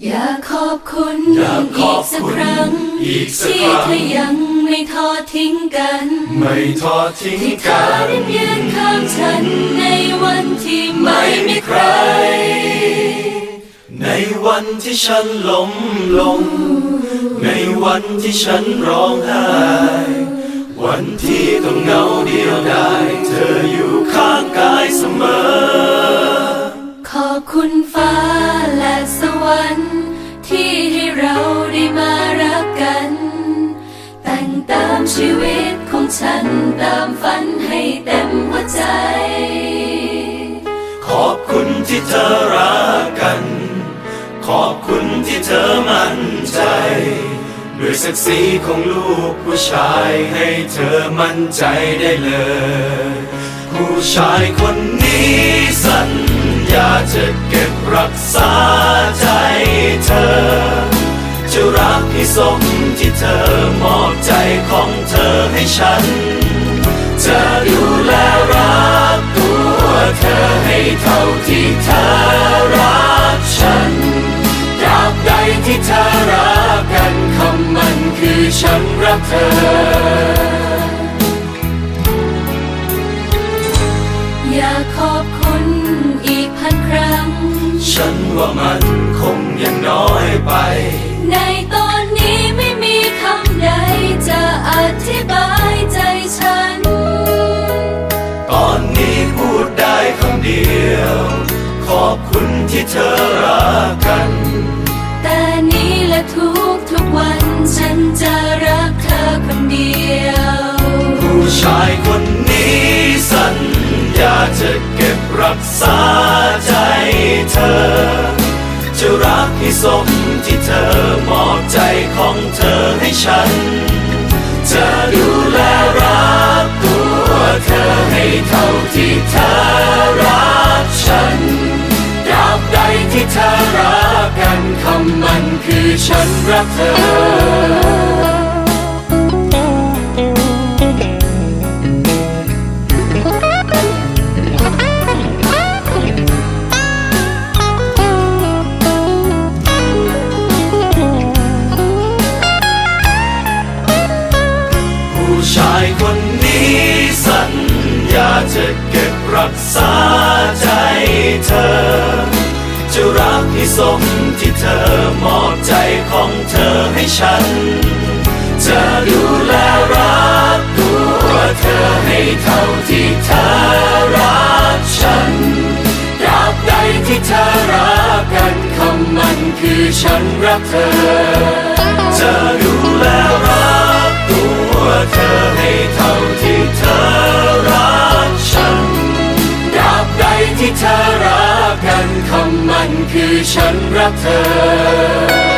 อยากขอบคุณอยากขอบสักคุณครั้ง อีกสักที่ครั้งเธอยังไม่ทอดทิ้งกันไม่ทอดทิ้งที่เธกัอนได้ยืนข้างฉันในวันที่ไม่ไม่มีมีใคใคร ร ในวันที่ฉันล้มลง ในวันที่ฉันร้องไห้ วันที่ต้องเหงาเดียวดายเธออยู่ข้างกายเสมอ ขอบคุณฟ้าและส วรรค์ที่ให้เราได้มารักกัน แต่งตามชีวิตของฉันตามฝันให้เต็มหัวใจ ขอบคุณที่เธอรักกัน ขอบคุณที่เธอมั่นใจด้วยศักดิ์ศรีของลูกผู้ชายให้เธอมั่นใจได้เลย ผู้ชายคนนี้สัญญาจะเก็บ รักษาใจเธอ จะรักให้สมที่เธอมอบใจของเธอให้ฉัน จะดูแลรักตัวเธอให้เท่าที่เธอรักฉันตราบใดที่เธอรักกันคำมันคือฉันรักเธอ ฉันว่ามันคงยังน้อยไป ในตอนนี้ไม่มีคำใดจะอธิบายใจฉัน ตอนนี้พูดได้คำเดียว ขอบคุณที่เธอรักกัน แต่นี้และทุกทุกๆวันฉันจะรักเธอคนเดียว ผู้ชายคนนี้สัญญาจะเก็บ รักษาใจเธอ จะรักให้สมที่เธอมอบใจของเธอให้ฉัน จะดูแลรักตัวเธอให้เท่าที่เธอรักฉันตราบใดที่เธอรักกันคำมันคือฉันรักเธอ รักให้สมที่เธอมอบใจของเธอให้ฉัน จะดูแลรักตัวเธอให้เท่าที่เธอรักฉันตราบใดที่เธอรักกันคำมันคือฉันรักเธอ จะดูแลรักตัวันคือฉันรักเธอ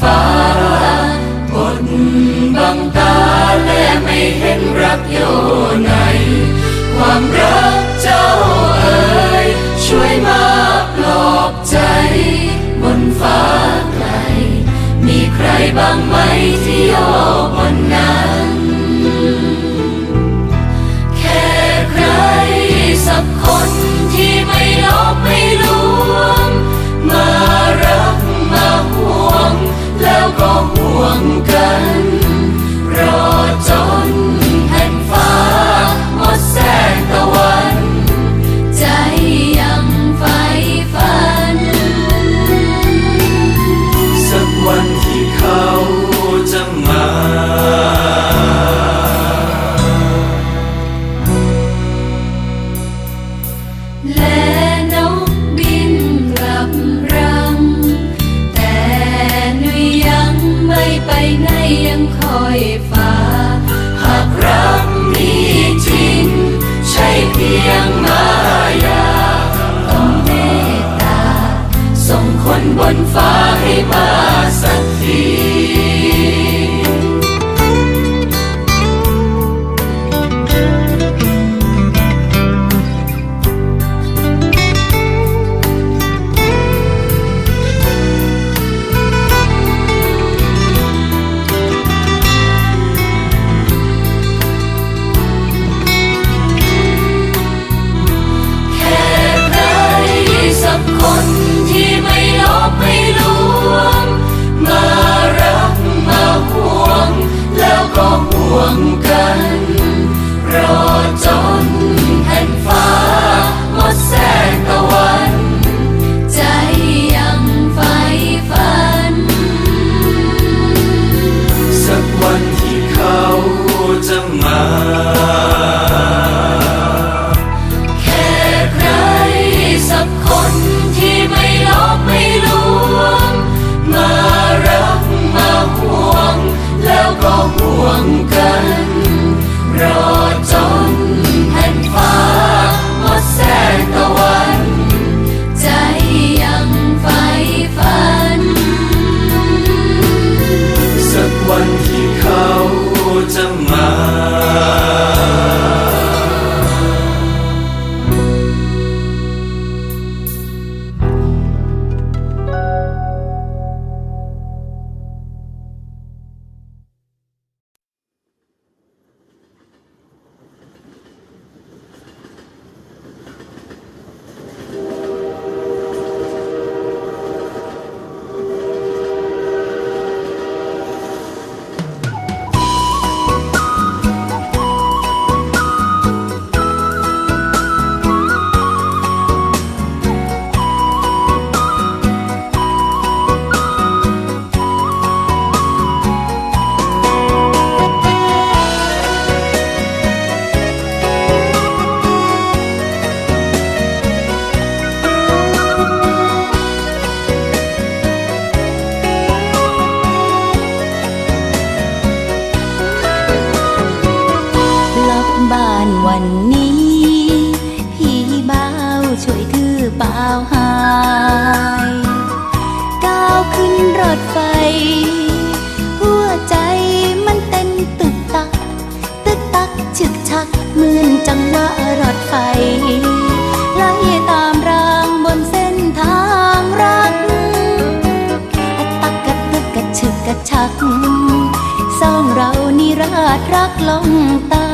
ฟ้าบนบังตาและไม่เห็นรักโยใน ความรักเจ้าเอ๋ยช่วยมาปลอบใจ บนฟ้าไกล มีใครบ้างไหมที่ยอม วันนี้ พี่เบาช่วยถือเปล่าหายก้าวขึ้นรถไฟ หัวใจมันเต้นตึกตัก ตึกตักชึกชักเหมือนจังหวะรถไฟไล่ตามรางบนเส้นทางรักตักกระตึกกระชึกกระชักสองเรานิราชรักลงตา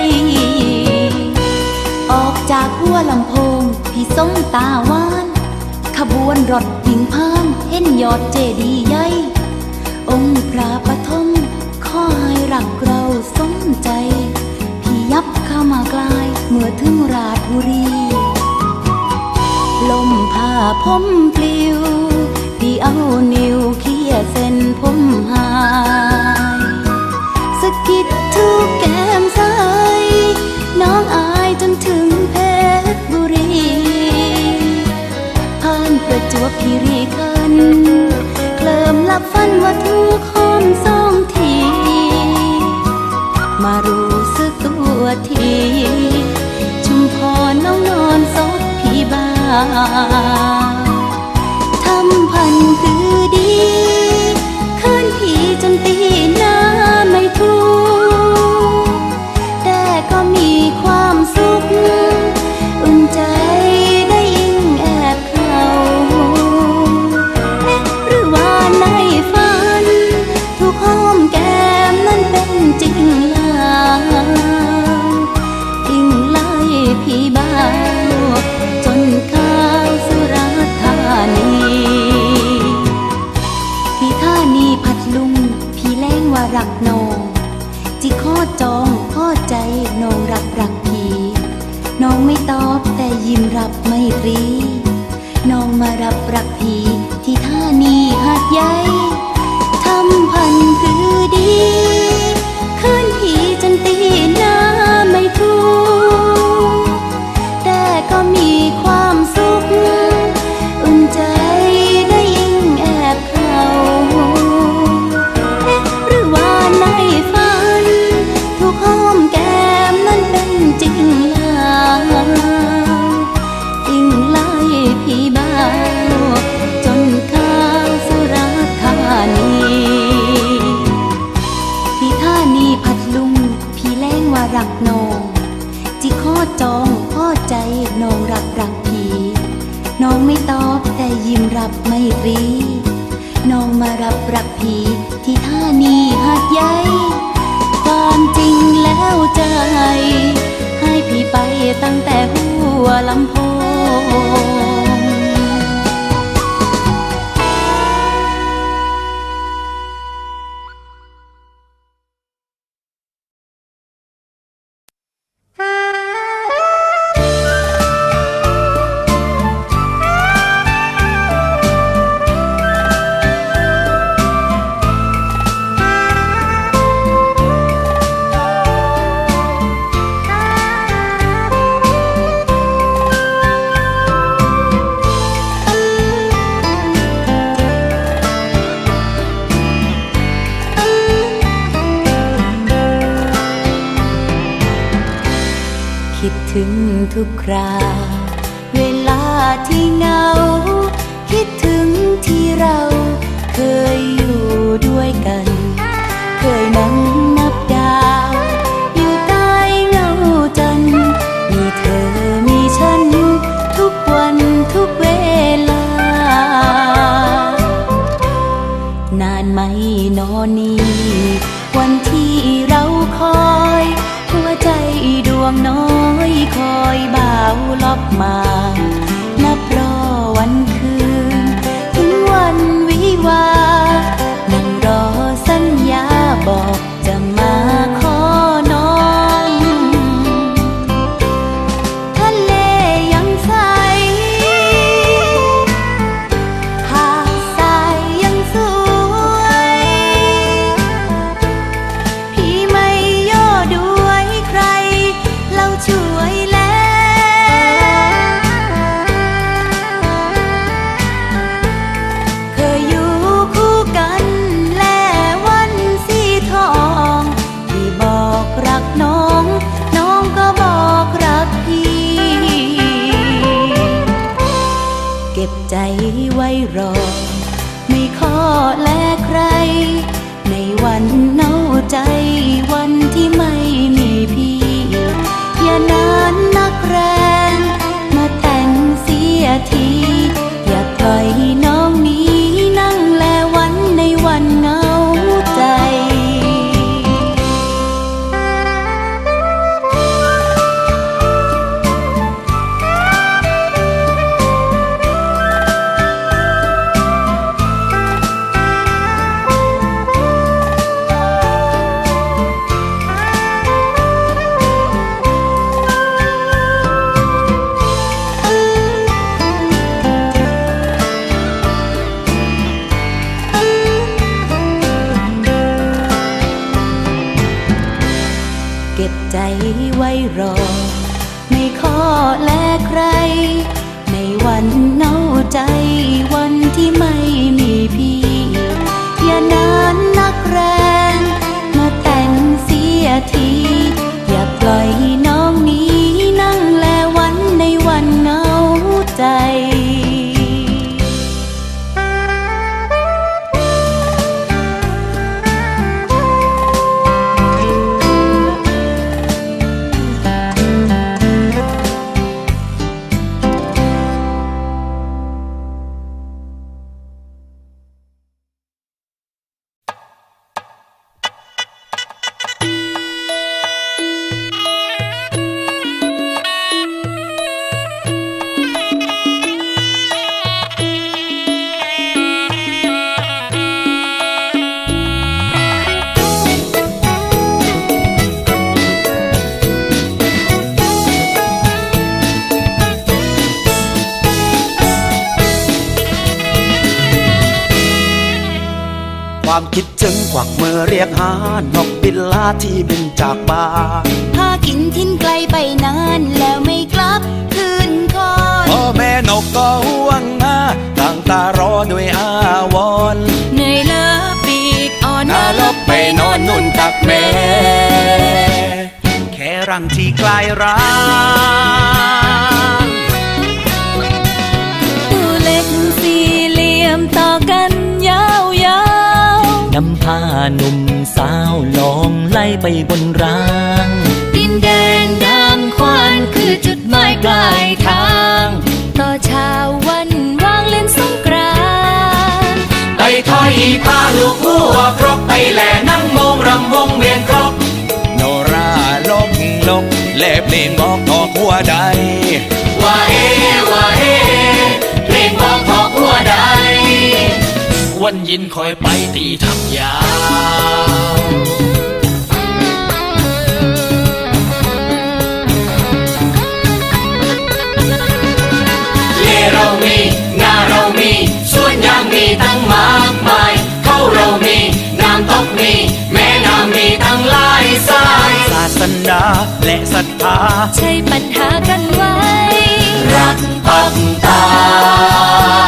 ย ออกจากหัวลำโพง พี่ส้มตาวาน ขบวนรถวิ่งพานเห็นยอดเจดีย์ใหญ่องค์พระปฐมข้อให้รักเราสมใจ พี่ยับเข้ามาไกลเมื่อถึงราชบุรี ลมผ้าผมปลิว พี่เอานิ้วเคี่ยเส้นผมหา เคลิมลับฝันว่าถูกหอมสองที มารู้สึกตัวที ชุมพรน้องนอนซบพี่บ้า ความคิดถึงกวักมือเรียกหานกบินลาที่บินจากบ้านพากินทิ้นไกลไปนานแล้วไม่กลับคืนคอยพ่อแม่นกก็ห่วงหาตั้งตารอด้วยอาวรณ์เหนื่อยล้าปีกอ่อนน่าลบไปนอนนุ่นตักแม่แค่รังที่ใกลายร้า นำพาหนุ่มสาวลองไล่ไปบนรางดินแดนดังควานคือจุดหมายปลายทาง ต่อเช้าวันวางเล่นสงกรานต์ไปถอยพาลูกหัวครบไปแหล่นั่งมงรำวงเวียนครบโนราลกลกเล็บเล่นบอกออกหัวใดว่าเอว่าเอเพลงบอกออกหัวใด วันยินคอยไปตีทำยาวเล่เรามีงาเรามีสวนยางมีตั้งมากมายเข้าเรามีน้ำตกมี แม่น้ำมีทั้งหลายสายศาสนาและศรัทธาใช่ปัญหากันไว้ รักปักตายปั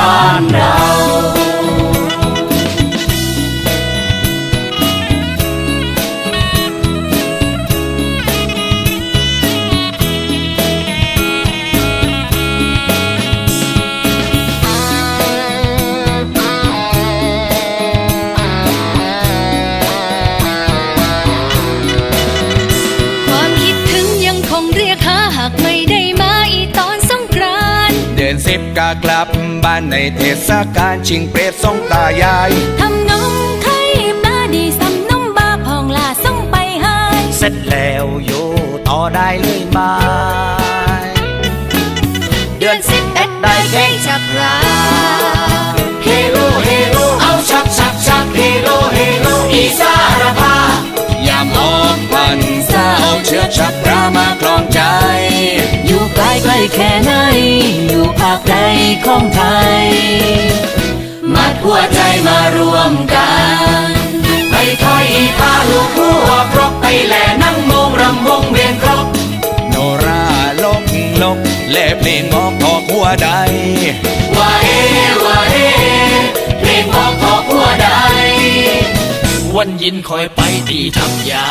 กตานในเทศกาลชิงเปรตสงตายาย ทำนมไข่ปลาดีสำนมบาพองลาส่งไปให้เสร็จแล้วอยู่ต่อได้เลยไหมเดือนสิบเอ็ดได้แข่งจับราเฮโลเฮโลเอาชักชักชักเฮโลเฮโลอีสารพายามออกพันษาเอาเชือกชักพระมาคลองใจ อยู่ไกลไกลแค่ไหน อยู่ภาคใดของไทย มัดหัวใจมารวมกันไปถอยพาลูกหัวครบไปแหล่นั่งมงรำวงเวียนครบ โนราลกลกเล็บเล่นงอกออกหัวใดว่าเอว่าเอเพลงบอกออกหัวใดวันยินคอยไปตีทำยา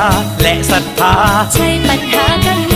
าและศรัทธาใช่ปัญหากัน